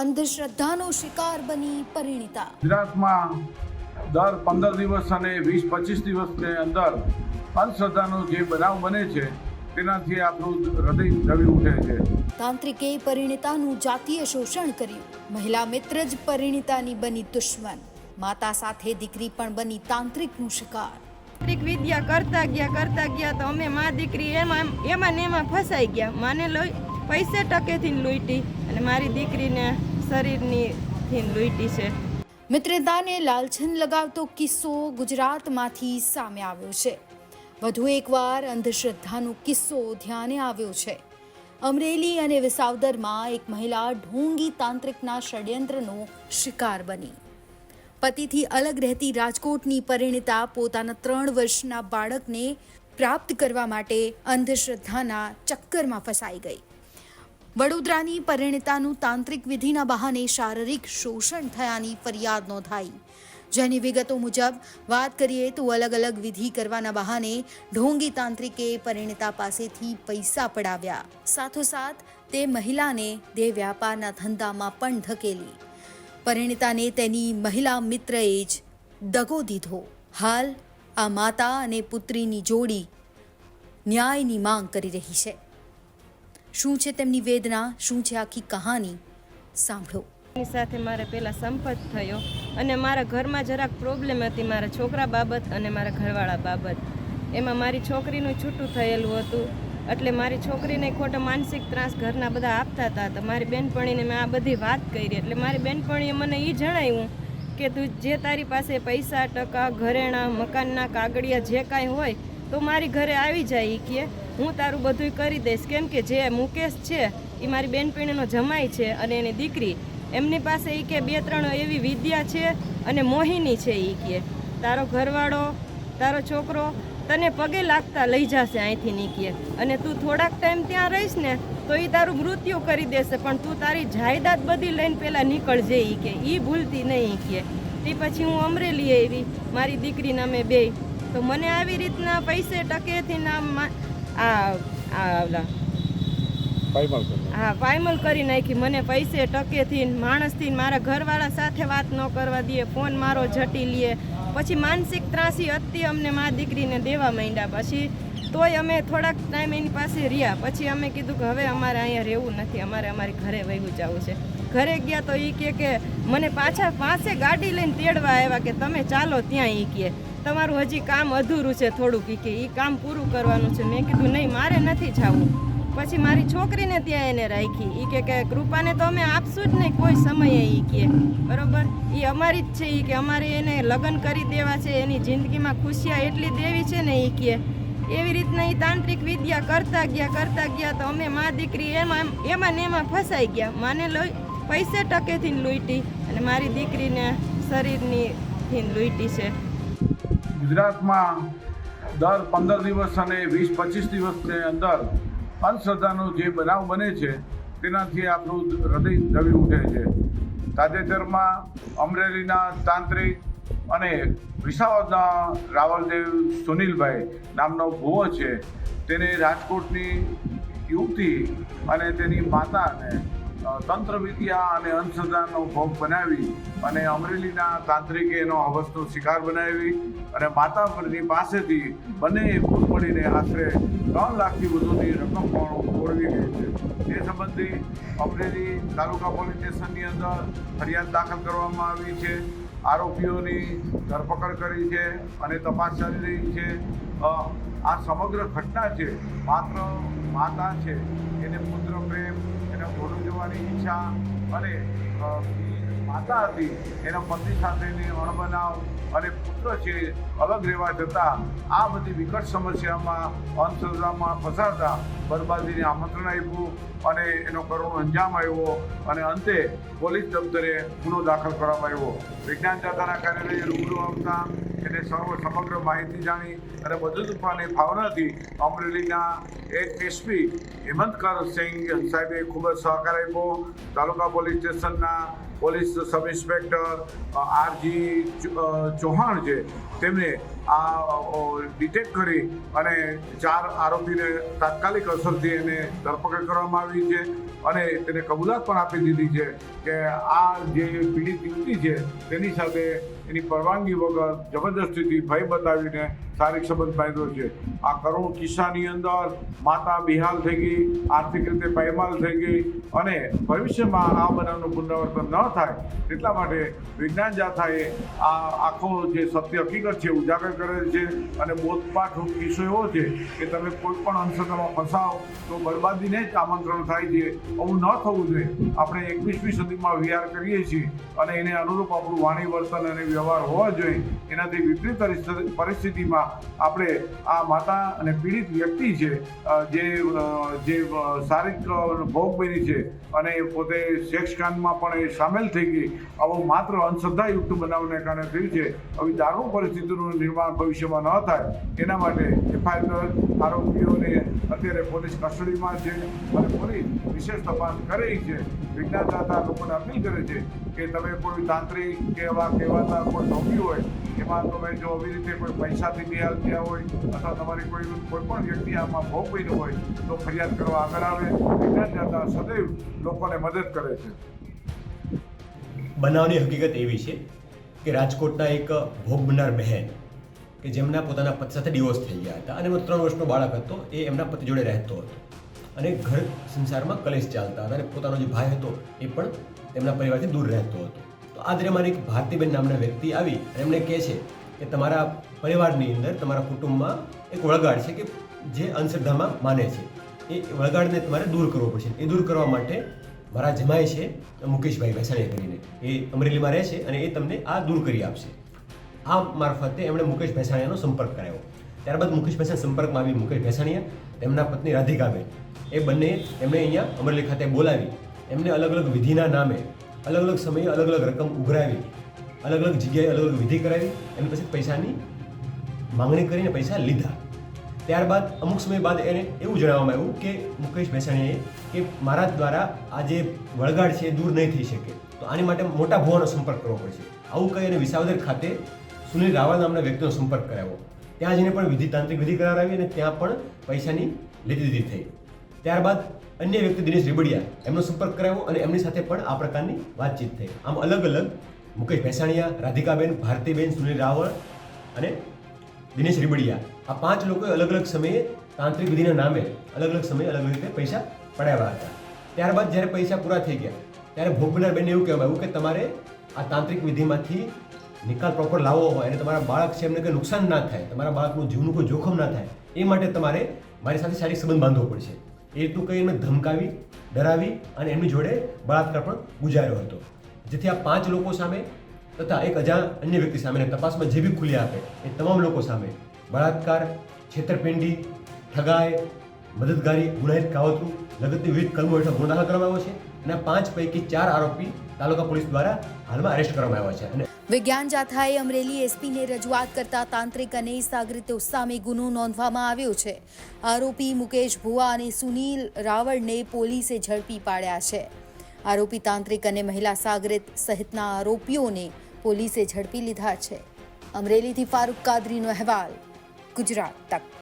અંધશ્રદ્ધાનો શિકાર બની પરિણીતા. ગુજરાતમાં દર પંદર દિવસ અને વીસ પચીસ દિવસની અંદર અંધશ્રદ્ધાનો જે બનાવ બને છે તેનાથી આપણું હૃદય દ્રવી ઉઠે છે. તાંત્રિકે પરિણીતાનું જાતીય શોષણ કર્યું. મહિલા મિત્ર જ પરિણીતાની બની દુશ્મન. માતા સાથે દીકરી પણ બની તાંત્રિકનું શિકાર. તાંત્રિક વિદ્યા કરતા ગયા કરતા ગયા તો અમે મા દીકરી એમાં એમાં ને એમાં ફસાઈ ગયા. માને લઈ પૈસે ટકેથી લૂંટી અને મારી દીકરીને શરીરની થીન લૂંટી છે. મિત્રતાને લાલછન લગાવતો કિસ્સો ગુજરાતમાંથી સામે આવ્યો છે. વધુ એકવાર અંધશ્રદ્ધાનો કિસ્સો ધ્યાને આવ્યો છે. અમરેલી અને વિસાવદરમાં એક મહિલા ઢોંગી તાંત્રિકના ષડયંત્રનો શિકાર બની. પતિથી અલગ રહેતી રાજકોટની પરિણીતા પોતાના ત્રણ વર્ષના બાળકને પ્રાપ્ત કરવા માટે અંધશ્રદ્ધાના ચક્કરમાં ફસાઈ ગઈ. વડોદરાની પરિણીતાનું તાંત્રિક વિધિના બહાને શારીરિક શોષણ થયાની ફરિયાદ નોંધાઈ. જેની વિગતો મુજબ, વાત કરીએ તો અલગ અલગ વિધિ કરવાના બહાને ઢોંગી તાંત્રિકે પરિણીતા પાસેથી પૈસા પડાવ્યા. સાથોસાથ, તે મહિલાને દેહ વ્યાપારના ધંધામાં પણ ધકેલી. પરિણીતાને તેની મહિલા મિત્રએ જ દગો દીધો. હાલ, આ માતા અને પુત્રીની જોડી ન્યાયની માંગ કરી રહી છે. શું છે તેમની વેદના? શું છે આખી કહાની? સાંભળો. એની સાથે મારે પહેલાં સંપર્ક થયો અને મારા ઘરમાં જરાક પ્રોબ્લેમ હતી મારા છોકરા બાબત અને મારા ઘરવાળા બાબત. એમાં મારી છોકરીનું છૂટું થયેલું હતું. એટલે મારી છોકરીને ખોટો માનસિક ત્રાસ ઘરના બધા આપતા હતા. તો મારી બેનપણીને મેં આ બધી વાત કરી. એટલે મારી બેનપણીએ મને એ જણાવ્યું કે તું જે તારી પાસે પૈસા, ટકા, ઘરેણાં, મકાનના કાગળિયા જે કાંઈ હોય તો મારી ઘરે આવી જાય કે. હું તારું બધું કરી દઈશ. કેમ કે જે મુકેશ છે એ મારી બેનપણીનો જમાઈ છે અને એની દીકરી. એમની પાસે એ કે બે ત્રણ એવી વિદ્યા છે અને મોહિની છે એ કે. તારો ઘરવાળો, તારો છોકરો તને પગે લાગતા લઈ જશે અહીંથી નીકળે અને તું થોડાક ટાઈમ ત્યાં રહીશ ને, તો એ તારું મૃત્યુ કરી દેશે, પણ તું તારી જાયદાદ બધી લઈને પહેલાં નીકળજે એ કે. એ ભૂલતી નહીં કે. તે પછી હું અમરેલી આવી, મારી દીકરીના મેં બે. તો મને આવી રીતના પૈસે ટકેથી ના આ ઓલા. હા ફાઇમલ કરી નાખી. મને પૈસે ટકેથી માણસથી મારા ઘરવાળા સાથે વાત ન કરવા દે. ફોન મારો જટી લે. પછી માનસિક ત્રાસી હતી અમને મા દીકરીને દેવા માંડ્યા. પછી તોય અમે થોડાક ટાઈમ એની પાસે રહ્યા. પછી અમે કીધું કે હવે અમારે અહીંયા રહેવું નથી. અમારે અમારી ઘરે વહેવું જવું છે. ઘરે ગયા તો એ કે મને પાછા પાસે ગાડી લઈને તેડવા આવ્યા કે તમે ચાલો ત્યાં એ કહે તમારું હજી કામ અધૂરું છે થોડુંક કે એ કામ પૂરું કરવાનું છે. મેં કીધું, નહીં, મારે નથી જવું. પછી મારી છોકરીને ત્યાં એને રાખી. એ કે કે, કૃપાને તો અમે આપશું જ નહીં, કોઈ સમયે એ કે. બરાબર? એ અમારી જ છે એ કે અમારે એને લગ્ન કરી દેવા છે, એની જિંદગીમાં ખુશિયા એટલી દેવી છે ને એ કે. એવી રીતના એ તાંત્રિક વિદ્યા કરતા ગયા કરતા ગયા તો અમે મા દીકરી એમાં એમાં ને એમાં ફસાઈ ગયા. માને લઈ પૈસે ટકેથી લૂંટી અને મારી દીકરીને શરીરની લૂંટી છે. ગુજરાતમાં દર પંદર દિવસ અને વીસ પચીસ દિવસની અંદર અંધશ્રદ્ધાનો જે બનાવ બને છે, તેનાથી આપણું હૃદય દબી ઉઠે છે. તાજેતરમાં અમરેલીના તાંત્રિક અને વિસાવદના રાવલદેવ સુનિલભાઈ નામનો ભુવો છે, તેને રાજકોટની યુવતી અને તેની માતાને તંત્ર વિદ્યા અને અંધશ્રદ્ધાનો ભોગ બનાવી અને અમરેલીના તાંત્રિકે એનો હવસનો શિકાર બનાવી અને માતાપનની પાસેથી બંને ભૂલ મળીને આશરે ત્રણ લાખથી વધુની રકમ પણ ઓળવી ગઈ છે. તે સંબંધી અમરેલી તાલુકા પોલીસ સ્ટેશનની અંદર ફરિયાદ દાખલ કરવામાં આવી છે. આરોપીઓની ધરપકડ કરી છે અને તપાસ ચાલી રહી છે. આ સમગ્ર ઘટના છે, માત્ર માતા છે, એને પુત્ર પ્રેમ, એને ઘોડું જવાની ઈચ્છા અને માતા હતી, એના પતિ સાથેની અણબનાવ અને પુત્ર છે, અલગ રહેવા જતાં આ બધી વિકટ સમસ્યામાં અંધશ્રદ્ધામાં ફસાતા, બરબાદીને આમંત્રણ આપ્યું અને એનો કરુણ અંજામ આવ્યો અને અંતે પોલીસ દફતરે ગુનો દાખલ કરવામાં આવ્યો. વિજ્ઞાન દાતાના કાર્યાલયે રૂબરૂ આવતા એને સૌ સમગ્ર માહિતી જાણી અને બધું રૂપાની ભાવનાથી અમરેલીના એક એસપી હેમંતકર સિંહ સાહેબે ખૂબ જ સહકાર આપ્યો. તાલુકા પોલીસ સ્ટેશનના police sub inspector RG Chauhan છે, તેમને આ ડિટેક્ટ કરી અને ચાર આરોપીને તાત્કાલિક અસરથી એને ધરપકડ કરવામાં આવી છે. અને તેને કબૂલાત પણ આપી દીધી છે કે આ જે પીડિત યુવતી છે, તેની સાથે એની પરવાનગી વગર જબરદસ્તીથી ભય બતાવીને શારીરિક સંબંધ બાંધ્યો છે. આ કરુણ કિસ્સાની અંદર માતા બિહાલ થઈ ગઈ, આર્થિક રીતે પાયમાલ થઈ ગઈ અને ભવિષ્યમાં આ બનાવનું પુનરાવર્તન ન થાય એટલા માટે વિજ્ઞાન જાથાએ આ આખો જે સત્ય હકીકત છે ઉજાગર કરેલ છે અને બોધપાઠ કિસ્સો એવો છે કે તમે કોઈ પણ અંશતામાં ફસાવ તો બરબાદીને જ આમંત્રણ થાય છે. આવું ન થવું જોઈએ. આપણે એકવીસમી સદીમાં વિહાર કરીએ છીએ અને એને અનુરૂપ આપણું વાણી વર્તન અને વ્યવહાર હોવા જોઈએ. એનાથી વિપરીત પરિસ્થિતિ- આપણે આ માતા અને પીડિત વ્યક્તિ છે જે જે શારીરિક ભોગ બની છે અને પોતે સેક્સ કાંડમાં પણ એ સામેલ થઈ ગઈ. આવો માત્ર અંધશ્રદ્ધાયુક્ત બનાવને કારણે થયું છે. આવી દારૂણ પરિસ્થિતિનું નિર્માણ ભવિષ્યમાં ન થાય. એના માટે એફઆઈઆર આરોપીઓને અત્યારે પોલીસ કસ્ટડીમાં છે અને પોલીસ વિશેષ તપાસ કરે છે. વિજ્ઞાનદાતા લોકોને અપીલ કરે છે કે તમે કોઈ તાંત્રિક કે એવા કહેવાતા કોઈ નોકરી હોય, એમાં તમે જો આવી રીતે કોઈ પૈસાથી નિહાલ થયા હોય અથવા તમારી કોઈ કોઈ પણ વ્યક્તિ આમાં ભોગ બન્યો હોય તો ફરિયાદ કરવા આગળ આવે. વિજ્ઞાન દાતા સદૈવ લોકોને મદદ કરે છે. બનાવની હકીકત એવી છે કે રાજકોટના એક ભોગ બનનાર બહેન કે જેમના પોતાના પતિ સાથે ડિવોર્સ થઈ ગયા હતા અને એમનો ત્રણ વર્ષનો બાળક હતો, એ એમના પતિ જોડે રહેતો હતો. અને ઘર સંસારમાં કલેશ ચાલતા હતા અને પોતાનો જે ભાઈ હતો એ પણ તેમના પરિવારથી દૂર રહેતો હતો. તો આ દરમિયાન એક ભારતીબેન નામના વ્યક્તિ આવી અને એમને કહે છે કે તમારા પરિવારની અંદર, તમારા કુટુંબમાં એક વળગાડ છે કે જે અંધશ્રદ્ધામાં માને છે. એ વળગાડને તમારે દૂર કરવો પડશે. એ દૂર કરવા માટે મારા જમાય છે, મુકેશભાઈ ભેસાણીયા કરીને. એ અમરેલીમાં રહે છે અને એ તમને આ દૂર કરી આપશે. આ મારફતે એમણે મુકેશ ભેસાણીયાનો સંપર્ક કરાવ્યો. ત્યારબાદ મુકેશ ભેસાણી સંપર્કમાં આવી મુકેશ ભેસાણીયા તેમના પત્ની રાધિકાબેન એ બંને એમણે અહીંયા અમરેલી ખાતે બોલાવી. એમને અલગ અલગ વિધિના નામે અલગ અલગ સમયે અલગ અલગ રકમ ઉઘરાવી. અલગ અલગ જગ્યાએ અલગ અલગ વિધિ કરાવી અને પછી પૈસાની માંગણી કરીને પૈસા લીધા. ત્યારબાદ અમુક સમય બાદ એને એવું જણાવવામાં આવ્યું કે મુકેશ ભેસાણીએ કે મારા દ્વારા આ જે વળગાડ છે એ દૂર નહીં થઈ શકે. તો આની માટે મોટા ભુવાનો સંપર્ક કરવો પડશે. આવું કહી અને વિસાવદર ખાતે સુનિલ રાવલ નામના વ્યક્તિનો સંપર્ક કરાવ્યો. ત્યાં જઈને પણ વિધિ તાંત્રિક વિધિ કરાવડાવી અને ત્યાં પણ પૈસાની લીધી દીધી થઈ. ત્યારબાદ અન્ય વ્યક્તિ દિનેશ રીબડિયા એમનો સંપર્ક કરાવ્યો અને એમની સાથે પણ આ પ્રકારની વાતચીત થઈ. આમ અલગ અલગ મુકેશ ભેસાણીયા રાધિકાબેન, ભારતીબેન, સુનિલ રાવળ અને દિનેશ રીબડિયા. આ પાંચ લોકોએ અલગ અલગ સમયે તાંત્રિક વિધિના નામે અલગ અલગ સમયે અલગ અલગ રીતે પૈસા પડાવ્યા હતા. ત્યારબાદ જ્યારે પૈસા પૂરા થઈ ગયા, ત્યારે ભોગબનાર બેને એવું કહેવામાં આવ્યું કે તમારે આ તાંત્રિક વિધિમાંથી નિકાલ પ્રોપર લાવવો હોય અને તમારા બાળક છે એમને કંઈ નુકસાન ના થાય, તમારા બાળકનું જીવનું કોઈ જોખમ ના થાય, એ માટે તમારે મારી સાથે શારીરિક સંબંધ બાંધવો પડશે. એ રીતનું કંઈ એમને ધમકાવી, ડરાવી અને એમની જોડે બળાત્કાર પણ ગુજાર્યો હતો. જેથી આ પાંચ લોકો સામે તથા એક અજાણ અન્ય વ્યક્તિ સામે તપાસમાં જે બી ખુલી આપે એ તમામ લોકો સામે બળાત્કાર, છેતરપિંડી ઠગાય મદદગારી, ગુનાહિત કાવતરું, લગતની વિવિધ કલમો હેઠળ ગુનો દાખલ કરવામાં આવ્યો છે અને પાંચ પૈકી ચાર આરોપી તાલુકા પોલીસ દ્વારા હાલમાં અરેસ્ટ કરવામાં આવ્યા છે. અને વિજ્ઞાન જાથાએ અમરેલી એસપીને રજૂઆત કરતા તાંત્રિક અને સાગરીતો સામે ગુનો નોંધવામાં આવ્યો છે. આરોપી મુકેશ ભુવા અને સુનીલ રાવળને પોલીસે ઝડપી પાડ્યા છે. આરોપી તાંત્રિક અને મહિલા સાગરિત સહિતના આરોપીઓને પોલીસે ઝડપી લીધા છે. અમરેલીથી ફારૂક કાદરીનો અહેવાલ, ગુજરાત તક.